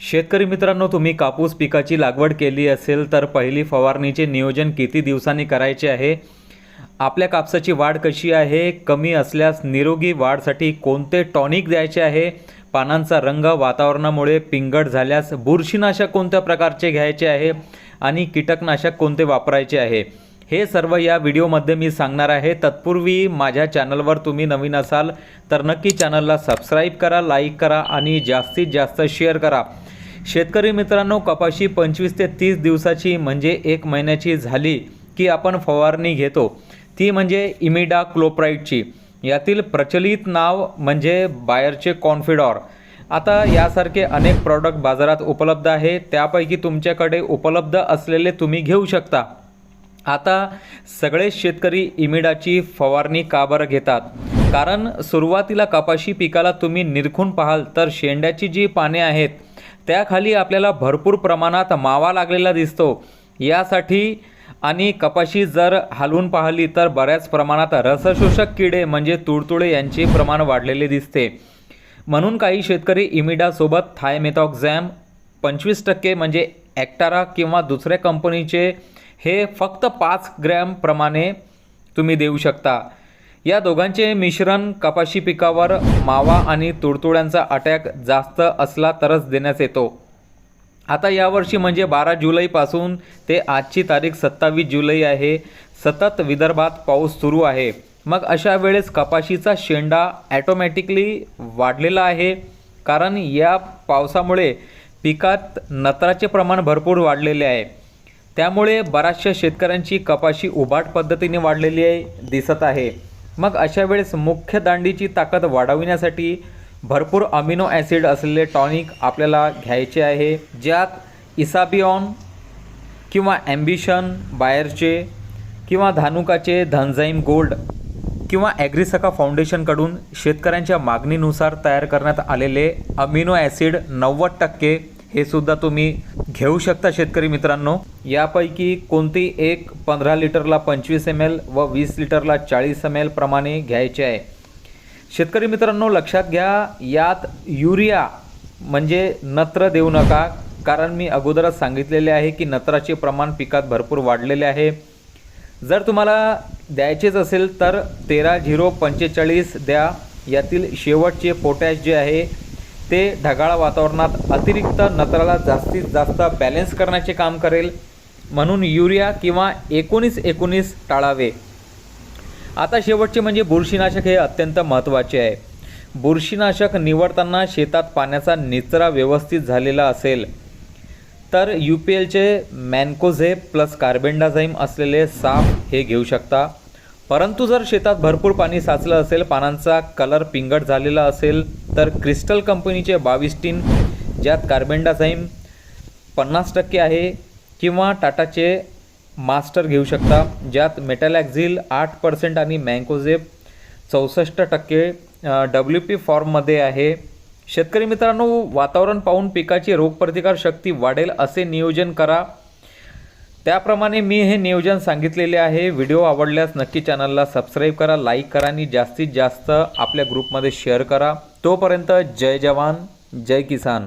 शेतकरी मित्रांनो तुम्ही कापूस पिकाची लागवड केली असेल तर पहिली फवारणीचे नियोजन किती दिवसांनी करायचे आहे? आपल्या कापसाची वाढ कशी आहे? कमी असल्यास निरोगी वाढसाठी कोणते टॉनिक द्यायचे आहे? पानांचा रंग वातावरणामुळे पिंगट झाल्यास बुरशीनाशक कोणत्या प्रकारचे घ्यायचे आहे? आणि कीटकनाशक कोणते वापरायचे आहे? हे सर्व या व्हिडिओमध्ये मी सांगणार आहे. तत्पूर्वी माझ्या चॅनलवर तुम्ही नवीन असाल तर नक्की चॅनलला सबस्क्राईब करा लाईक करा आणि जास्तीत जास्त शेअर करा. शेतकरी मित्रांनो कपाशी पंचवीस ते तीस दिवसाची म्हणजे एक महिन्याची झाली की आपण फवारणी घेतो. ती म्हणजे इमिडा क्लोप्राईटची यातील प्रचलित नाव म्हणजे बायरचे कॉन्फिडॉर. आता यासारखे अनेक प्रॉडक्ट बाजारात उपलब्ध आहे. त्यापैकी तुमच्याकडे उपलब्ध असलेले तुम्ही घेऊ शकता. आता सगळे शेतकरी इमिडाची फवारणी का बरं घेतात? कारण सुरुवातीला कपाशी पिकाला तुम्ही निरखून पाहाल तर शेंड्याची जी पाने आहेत त्याखाली आपल्याला भरपूर प्रमाणात मावा लागलेला दिसतो. यासाठी आणि कपाशी जर हलवून पाहिली तर बऱ्याच प्रमाणात रसशोषक किडे म्हणजे तुडतुडे यांचे प्रमाण वाढलेले दिसते. म्हणून काही शेतकरी इमिडासोबत थायमेथॉक्झॅम पंचवीस टक्के म्हणजे ॲक्टारा किंवा दुसऱ्या कंपनीचे हे फक्त पाच ग्रॅमप्रमाणे तुम्ही देऊ शकता. या दोघांचे मिश्रण कपाशी पिकावर मावा आणि तुडतुड्यांचा अटॅक जास्त असला तरच देण्यात येतो. आता यावर्षी म्हणजे बारा जुलैपासून ते आजची तारीख सत्तावीस जुलै आहे. सतत विदर्भात पाऊस सुरू आहे. मग अशा वेळेस कपाशीचा शेंडा ॲटोमॅटिकली वाढलेला आहे. कारण या पावसामुळे पिकात नत्राचे प्रमाण भरपूर वाढलेले आहे. त्यामुळे बऱ्याचशा शेतकऱ्यांची कपाशी उभाट पद्धतीने वाढलेली आहे दिसत आहे. मग अशा वेळेस मुख्य दांडीची ताकद वाढविण्यासाठी भरपूर अमिनो ॲसिड असलेले टॉनिक आपल्याला घ्यायचे आहे ज्यात इसाबिऑन किंवा ॲम्बिशन बायरचे किंवा धानुकाचे धनझाईम गोल्ड किंवा ॲग्रिसका फाउंडेशनकडून शेतकऱ्यांच्या मागणीनुसार तयार करण्यात आलेले अमिनो ॲसिड नव्वद टक्के हे सुद्धा तुम्ही घेऊ शकता शेतकरी मित्रांनो. यापैकी कोणती एक पंधरा लिटरला पंचवीस एम एल व वीस लिटरला चाळीस एम एल प्रमाणे घ्यायचे आहे? शेतकरी मित्रांनो लक्षात घ्या यात युरिया म्हणजे नत्र देऊ नका कारण मी अगोदरच सांगितलेले आहे की नत्राचे प्रमाण पिकात भरपूर वाढलेले आहे. जर तुम्हाला द्यायचेच असेल तर तेरा झिरो पंचेचाळीस द्या. यातील शेवटचे पोटॅश जे आहे ते ढगाळ वातावरणात अतिरिक्त नत्राला जास्तीत जास्त बॅलेन्स करण्याचे काम करेल म्हणून युरिया किंवा एकोणीस एकोणीस टाळावे. आता शेवटचे म्हणजे बुरशीनाशक हे अत्यंत महत्त्वाचे आहे. बुरशीनाशक निवडताना शेतात पाण्याचा निचरा व्यवस्थित झालेला असेल तर यू पी एलचे मॅनकोझे प्लस कार्बेंडाझाईम असलेले साफ हे घेऊ शकता. परंतु जर शेतात भरपूर पाणी साचलं असेल पानांचा कलर पिंगट झालेला असेल तर क्रिस्टल कंपनीचे बावीस टीन ज्यात कार्बेंडाझाईम पन्नास टक्के आहे किंवा टाटाचे मास्टर घेऊ शकता ज्यात मेटॅलॅक्झिल आठ पर्सेंट आणि मँकोझेप चौसष्ट टक्के डब्ल्यू पी फॉर्ममध्ये आहे. शेतकरी मित्रांनो वातावरण पाहून पिकाची रोगप्रतिकार शक्ती वाढेल असे नियोजन करा. त्याप्रमाणे मी हे नियोजन सांगितलेले आहे. व्हिडिओ आवडल्यास नक्की चॅनलला सबस्क्राईब करा लाईक करा आणि जास्तीत जास्त आपल्या ग्रुपमध्ये शेअर करा. तोपर्यंत जय जवान जय किसान.